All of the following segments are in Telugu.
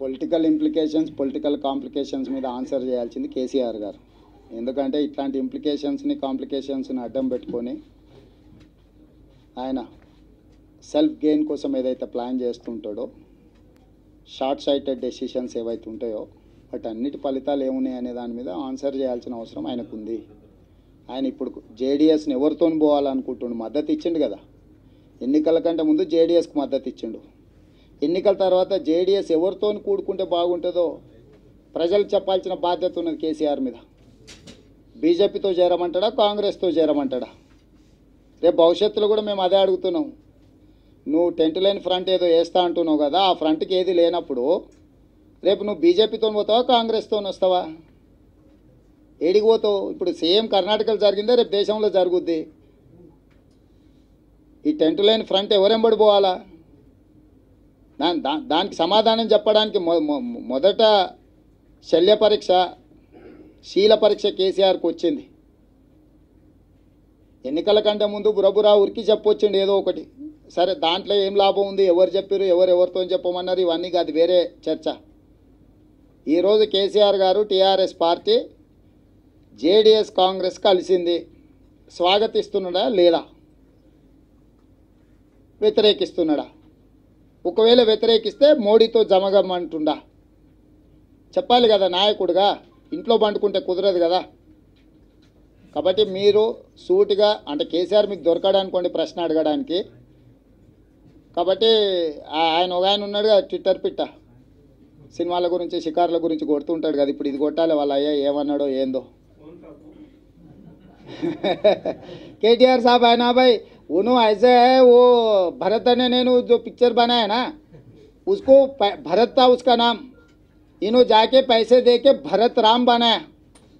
పొలిటికల్ ఇంప్లికేషన్స్ పొలిటికల్ కాంప్లికేషన్స్ మీద ఆన్సర్ చేయాల్సింది కేసీఆర్ గారు. ఎందుకంటే ఇట్లాంటి ఇంప్లికేషన్స్ని కాంప్లికేషన్స్ని అడ్డం పెట్టుకొని ఆయన సెల్ఫ్ గెయిన్ కోసం ఏదైతే ప్లాన్ చేస్తుంటాడో షార్ట్ సైటెడ్ డెసిషన్స్ ఏవైతే ఉంటాయో బట్ అన్నిటి ఫలితాలు ఏమున్నాయి అనే దాని మీద ఆన్సర్ చేయాల్సిన అవసరం ఆయనకు ఉంది ఆయన ఇప్పుడు జేడీఎస్ని ఎవరితో పోవాలనుకుంటుండు? మద్దతు ఇచ్చిండు కదా. ఎన్నికల కంటే ముందు జేడీఎస్కి మద్దతు ఇచ్చిండు. ఎన్నికల తర్వాత జేడీఎస్ ఎవరితో కూడుకుంటే బాగుంటుందో ప్రజలు చెప్పాల్సిన బాధ్యత ఉన్నది కేసీఆర్ మీద. బీజేపీతో చేరమంటాడా కాంగ్రెస్తో చేరమంటాడా? రేపు భవిష్యత్తులో కూడా మేము అదే అడుగుతున్నాం. నువ్వు టెంట్ లేని ఫ్రంట్ ఏదో వేస్తా అంటున్నావు కదా ఆ ఫ్రంట్కి ఏది లేనప్పుడు రేపు నువ్వు బీజేపీతో పోతావా కాంగ్రెస్తో వస్తావా? ఏడికి పోతావు? ఇప్పుడు సేమ్ కర్ణాటకలో జరిగిందే రేపు దేశంలో జరుగుద్ది. ఈ టెంట్ లేని ఫ్రంట్ ఎవరెంబడి పోవాలా? దాని దా దానికి సమాధానం చెప్పడానికి మొ మొదట శల్య పరీక్ష శీల పరీక్ష కేసీఆర్కి వచ్చింది. ఎన్నికల కంటే ముందు బురబురా ఉరికి చెప్పొచ్చిండు ఏదో ఒకటి. సరే దాంట్లో ఏం లాభం ఉంది? ఎవరు చెప్పారు ఎవరు ఎవరితో చెప్పమన్నారు? ఇవన్నీ కాదు వేరే చర్చ. ఈరోజు కేసీఆర్ గారు టీఆర్ఎస్ పార్టీ జేడిఎస్ కాంగ్రెస్ కలిసింది. స్వాగతిస్తున్నాడా లేదా? వ్యతిరేకిస్తున్నాడా? ఒకవేళ వ్యతిరేకిస్తే మోడీతో జమగమ్మంటుండా చెప్పాలి కదా నాయకుడిగా. ఇంట్లో పండుకుంటే కుదరదు కదా. కాబట్టి మీరు సూటిగా అంటే కేసీఆర్ మీకు దొరకడానికి ప్రశ్న అడగడానికి కాబట్టి ఆ- ఆయన ఒక ఆయన ఉన్నాడు కదా ట్విట్టర్ పిట్ట సినిమాల గురించి షికార్ల గురించి కొడుతుంటాడు కదా ఇప్పుడు ఇది కొట్టాలి వాళ్ళ అయ్యా ఏమన్నాడో ఏందో केटीआर साहब है ना भाई उन्होंने ऐसे है वो भरत ने नैनू जो पिक्चर बनाया ना उसको प- भरत था उसका नाम इन्हों जाके पैसे दे के भरत राम बनाया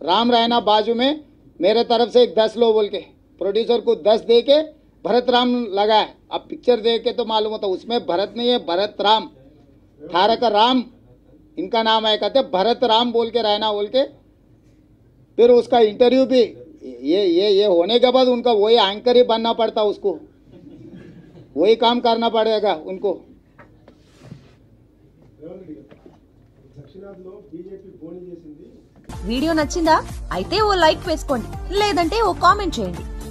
राम रहना बाजू में मेरे तरफ से एक दस लो बोल के प्रोड्यूसर को दस दे के भरत राम लगाया अब पिक्चर देख के तो मालूम होता उसमें भरत नहीं है भरत राम थारक राम इनका नाम है कहते भरत राम बोल के रहना बोल के फिर उसका इंटरव्यू भी ये ये ये होने के बाद उनका वही एंकर ही बनना पड़ता उसको वही काम करना पड़ेगा उनको రేవంత్ రెడ్డి గారు దక్షిణాదిలో బీజేపీ పోనీ చేసింది వీడియో నచ్చిందా అయితే ఓ లైక్ వేసుకోండి లేదంటే ఓ కామెంట్ చేయండి